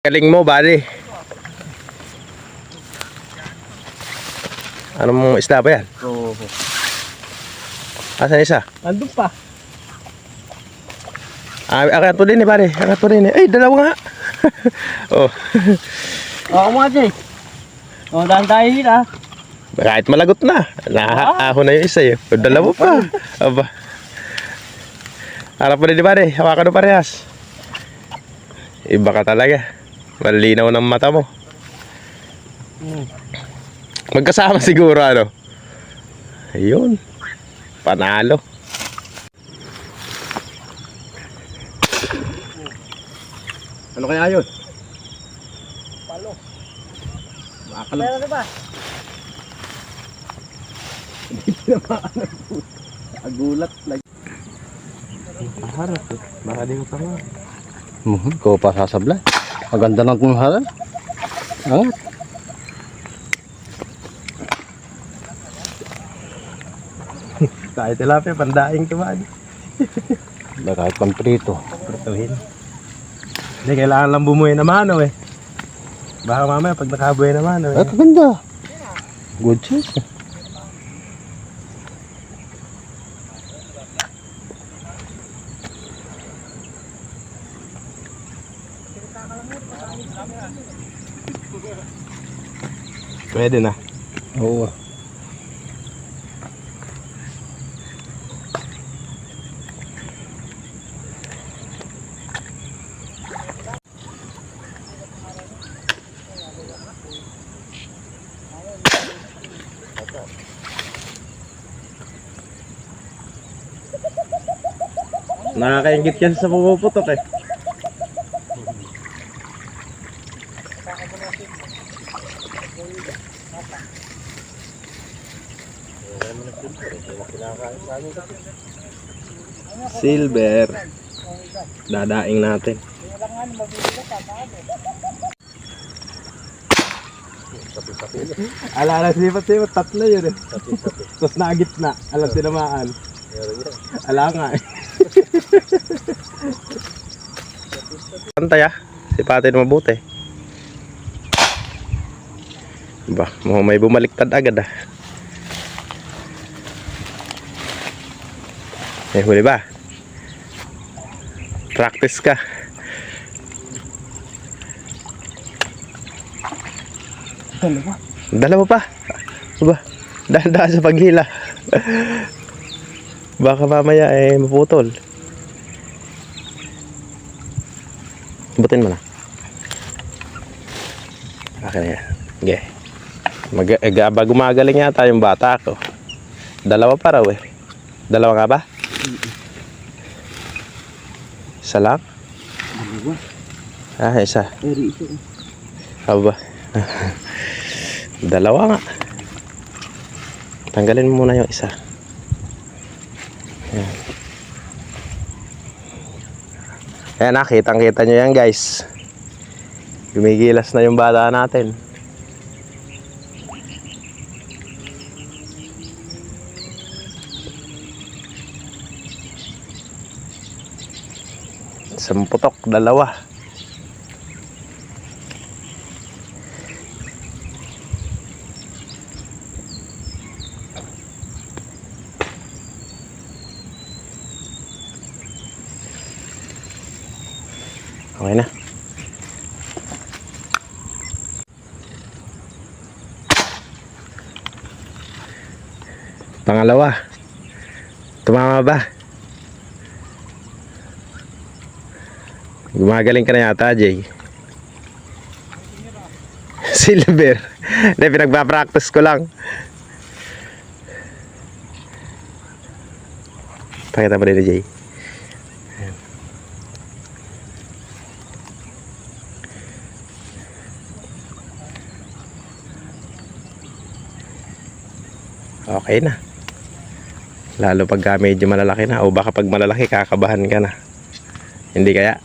Galing mo, bari. Ano mong isda ba yan? Oo. Asan isa? Nandun pa. Ah, akat mo din eh, pare. Akat mo din eh. Ay, dalawa nga. oh. Oo mga Jay. Oo, dahan tayo hila. Kahit malagot na. Naaho na yung isa yun. O, dalawa pa. Aba. Harap mo din pare. Hawakan mo parehas. Iba ka talaga. Malinaw ng mata mo. Magkasama siguro ano. Ayun. Panalo. Ano kaya yun? Palo. Makakal- Meron na ba? Agulat like. Harap eh. Baka di ko tama. Mhm, ko pa sasabla. Maganda ng kung haral. Angat. Kahit tilapia, pandaing tumaan. Ba kahit pang prito. Prutuhin. Hindi, kailangan lang bumuhay na mano eh. Baka mamaya pag nakabuhay na mano Ay, eh. kaganda. Good size. Pwede na. Oo. Nakakaingit kasi sa pumuputok eh. Silver. Dadaing natin. Ala, ala, sipat, sipat. Tatlo yun eh. Tapos nagit na. Alam, tinamaan. Ala nga eh. Pantay ah. Sipatin mabuti. Ba, mo may bumaliktad agad ah. Eh, huli ba? Practice ka. Dalawa. Dalawa pa. Ba, dahan-dahan sa paghila. Baka mamaya eh maputol. Butin mo na. Okay na yan. Okay. Mag eh, gaba gumagaling yata yung bata ko. Dalawa pa raw eh. Dalawa nga ba? Isa lang? Dalawa. Ah, isa. Pero ito. Aba. Dalawa nga. Tanggalin mo muna yung isa. Ayan. Ayan na, kitang kita nyo yan guys. Gumigilas na yung bata natin. Samputok, dalawa. Okay na. Pangalawa. Tumama ba? Gumagaling ka na yata, Jay. Silver. Hindi, pinagpa-practice ko lang. Pakita mo rin Jay. Okay na. Lalo pag medyo malalaki na o baka pag malalaki kakabahan ka na. Hindi kaya?